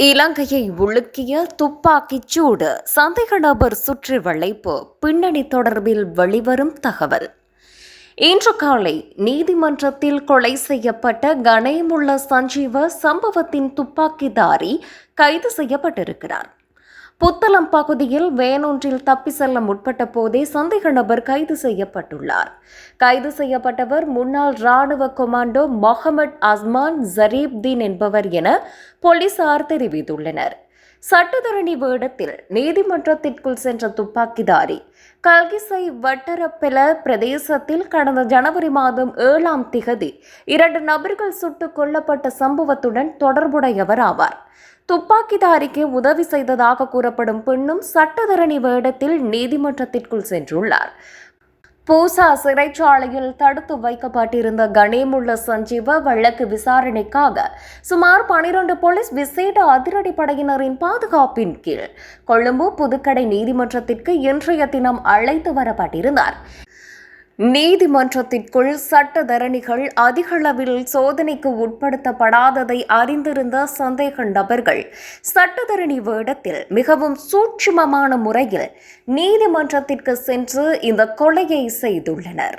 இலங்கையை உலுக்கிய துப்பாக்கிச் சூடு. சந்தேக நபர் சுற்றி வளைப்பு. பின்னணி தொடர்பில் வெளிவரும் தகவல். இன்று காலை நீதிமன்றத்தில் கொலை செய்யப்பட்ட கணேமுள்ள சஞ்சீவ சம்பவத்தின் துப்பாக்கிதாரி கைது செய்யப்பட்டிருக்கிறார். புத்தளம் பகுதியில் வேனொன்றில் தப்பி செல்ல முற்பட்ட போதே சந்தேக நபர் கைது செய்யப்பட்டுள்ளார். கைது செய்யப்பட்டவர் முன்னாள் ராணுவ கொமாண்டோ மொஹமட் அஸ்மான் ஜரீப்தீன் என்பவர் என போலீசார் தெரிவித்துள்ளனர். சட்டத்தரணி வேடத்தில் நீதிமன்றத்திற்குள் சென்ற துப்பாக்கிதாரி கல்கிசை வட்டரப்பெல பிரதேசத்தில் கடந்த ஜனவரி மாதம் ஏழாம் திகதி இரண்டு நபர்கள் சுட்டுக் கொல்லப்பட்ட சம்பவத்துடன் தொடர்புடையவர் ஆவார் துப்பாக்கிதாரிக்கு உதவி செய்ததாக கூறப்படும் பெண்ணும் சட்டத்தரணி வேடத்தில் நீதிமன்றத்திற்குள் சென்றுள்ளார். பூசா சிறைச்சாலையில் தடுத்து வைக்கப்பட்டிருந்த கணேமுள்ள சஞ்சீவ வழக்கு விசாரணைக்காக சுமார் பனிரண்டு போலீஸ் விசேட அதிரடிப்படையினரின் பாதுகாப்பின் கீழ் கொழும்பு புதுக்கடை நீதிமன்றத்திற்கு இன்றைய தினம் அழைத்து வரப்பட்டிருந்தார். நீதிமன்றத்திற்குள் சட்டத்தரணிகள் அதிகளவில் சோதனைக்கு உட்படுத்தப்படாததை அறிந்திருந்த சந்தேக நபர்கள் சட்டத்தரணி வேடத்தில் மிகவும் சூட்சுமமான முறையில் நீதிமன்றத்திற்கு சென்று இந்த கொலையை செய்துள்ளனர்.